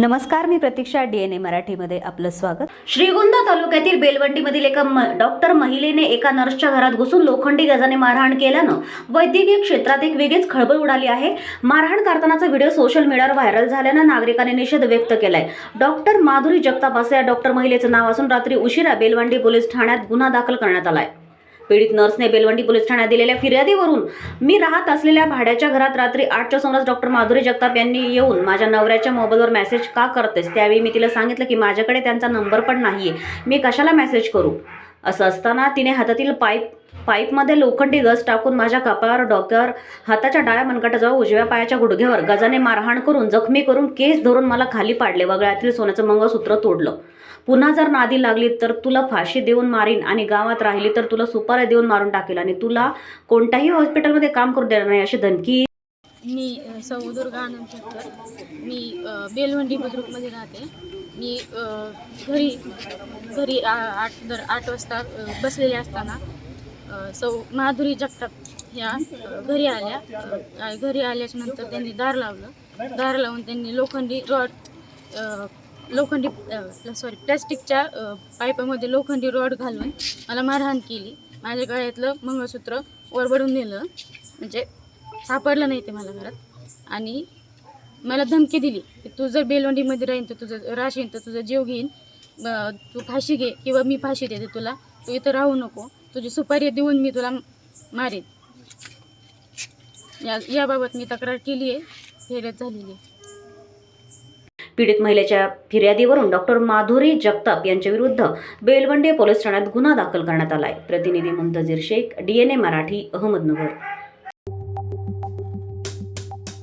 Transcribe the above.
नमस्कार मी प्रतीक्षा D N A मराठीमध्ये आपलं स्वागत. श्रीगोंदा तालुक्यातील बेलवंडीमधील एका डॉक्टर महिलेने एका नर्सच्या घरात घुसून लोखंडी गजाने मारहाण केल्यानं वैद्यकीय क्षेत्रात एक वेगळीच खळबळ उडाली आहे. मारहाण करतानाचा व्हिडिओ सोशल मीडियावर व्हायरल झाल्यानं नागरिकांनी निषेध व्यक्त केलाय. डॉक्टर माधुरी जगताप असं या डॉक्टर महिलेचं नाव असून रात्री उशिरा बेलवंडी पोलीस ठाण्यात गुन्हा दाखल करण्यात आलाय. पीडित नर्सने बेलवंडी पोलीस ठाण्यात दिलेल्या फिर्यादीवरून मी राहत असलेल्या भाड्याच्या घरात रात्री आठच्या सुमारास डॉक्टर माधुरी जगताप यांनी येऊन माझ्या नवऱ्याच्या मोबाईलवर मेसेज का करतेस? त्यावेळी मी तिला सांगितलं की माझ्याकडे त्यांचा नंबर पण नाहीये. मी कशाला मेसेज करू? असं असताना तिने हातातील पाईप पाईपमध्ये लोखंडी गज टाकून माझ्या कपाळावर डोक्यावर हाताच्या डाव्या मनगटाजवळ उजव्या पायाच्या गुडघ्यावर गजाने मारहाण करून जखमी करून केस धरून मला खाली पाडले. वगळ्यातील सोन्याचं मंगळसूत्र तोडलं. पुन्हा जर नादी लागली तर तुला फाशी देऊन मारीन आणि गावात राहिली तर तुला सुपाऱ्या देऊन मारून टाकेल आणि तुला कोणत्याही हॉस्पिटलमध्ये काम करू देणार नाही अशी धमकी. मी सौदुर्गा सौ मी बेलवंडी बुद्रुकमध्ये राहते. मी घरी घरी आठ दर आठ वाजता बसलेली बसलेले असताना सौ माधुरी जगताप ह्या घरी आल्या. घरी आल्याच्यानंतर त्यांनी दार लावलं. दार लावून त्यांनी लोखंडी रॉड लोखंडी सॉरी प्लॅस्टिकच्या पाईपामध्ये लोखंडी रॉड घालून मला मारहाण केली. माझ्या गळ्यातलं मंगळसूत्र वरबडून नेलं. म्हणजे सापडलं नाही ते मला घरात. आणि मला धमकी दिली की तू जर बेलवंडीमध्ये राहीन तर तुझं राशीन तर तुझा जीव घेईन. तू फाशी घे किंवा मी फाशी देते तुला. तू इथं राहू नको. तुझी सुपारी देऊन मी तुला मारेन. या याबाबत मी तक्रार केली आहे. फेरत झालेली आहे. पीडित महिलेच्या फिर्यादीवरून डॉक्टर माधुरी जगताप यांच्या विरुद्ध बेलवंडे पोलीस ठाण्यात गुन्हा दाखल करण्यात आलाय. प्रतिनिधी मुंतजीर शेख डीएनए मराठी अहमदनगर.